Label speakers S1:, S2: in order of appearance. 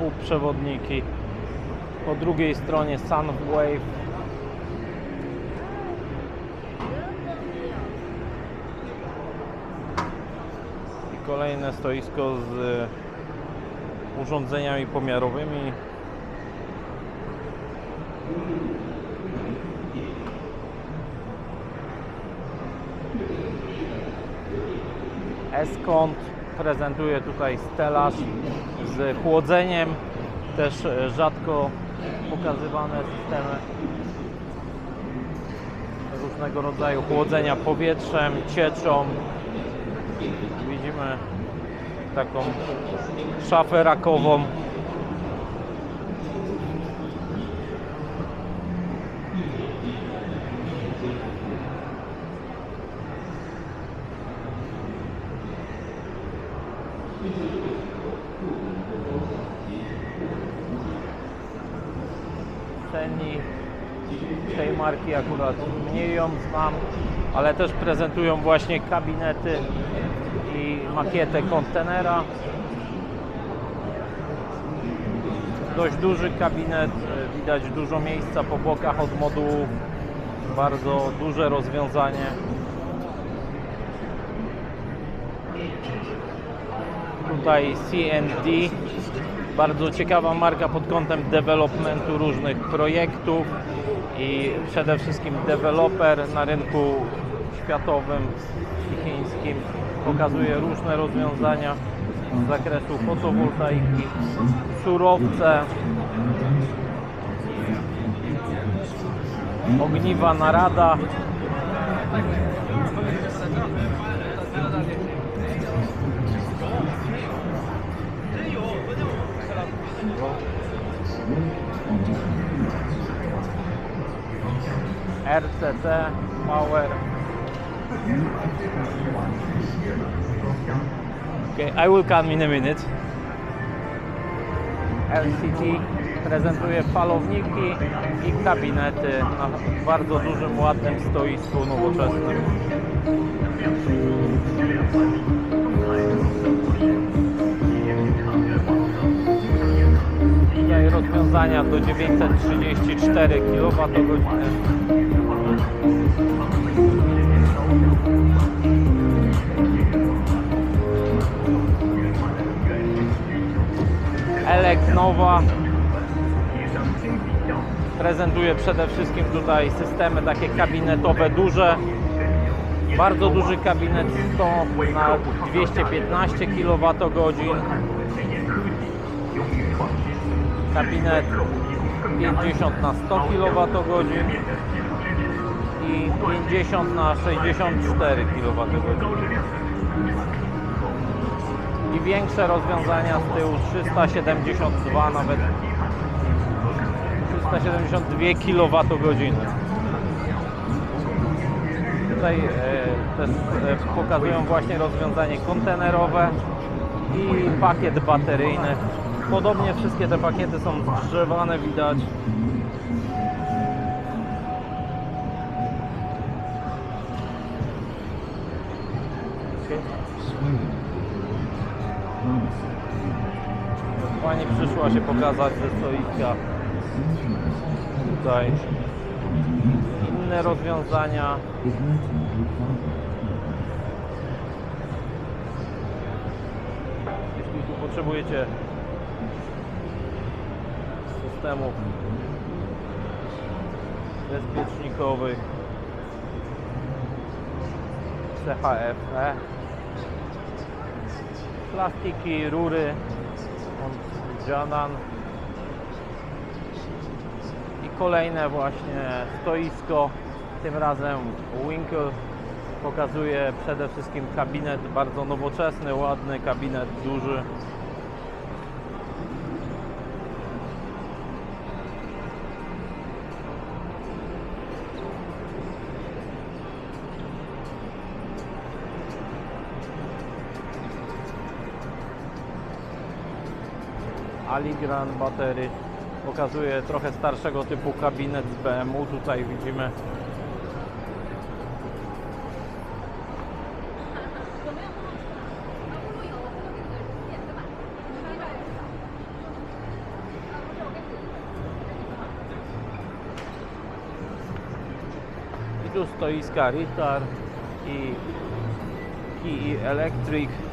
S1: półprzewodniki. Po drugiej stronie Sunwave. I kolejne stoisko z urządzeniami pomiarowymi. Eskont prezentuje tutaj stelaż z chłodzeniem, też rzadko pokazywane systemy różnego rodzaju chłodzenia powietrzem, cieczą. Widzimy taką szafę rakową. Ceni tej marki akurat mniej ją znam, ale też prezentują właśnie kabinety i makietę kontenera. Dość duży kabinet, widać dużo miejsca po bokach od modułów, bardzo duże rozwiązanie. Tutaj CND, bardzo ciekawa marka pod kątem developmentu różnych projektów i przede wszystkim deweloper na rynku światowym i chińskim pokazuje różne rozwiązania z zakresu fotowoltaiki, surowce, ogniwa narada. RCT, Power. Okay, I will come in a minute. LCT prezentuje falowniki i kabinety na bardzo dużym, ładnym stoisku nowoczesnym. Tutaj rozwiązania do 934 kWh. Elek Nowa prezentuje przede wszystkim tutaj systemy takie kabinetowe duże. Bardzo duży kabinet 100 na 215 kWh. Kabinet 50 na 100 kWh i 50 na 64 kWh i większe rozwiązania z tyłu 372 nawet 372 kWh. Tutaj e, e, pokazują właśnie rozwiązanie kontenerowe i pakiet bateryjny. Podobnie wszystkie te pakiety są zgrzewane, widać. Pani przyszła się pokazać ze stoiska. Tutaj inne rozwiązania. Jeśli tu potrzebujecie systemów bezpiecznikowych CHF-E plastiki, rury. Od Janan i kolejne właśnie stoisko. Tym razem Winkle pokazuje przede wszystkim kabinet bardzo nowoczesny, ładny kabinet duży Aligran batery pokazuje trochę starszego typu kabinet z BMW tutaj widzimy. I tu stoiska Ritar i Key Electric.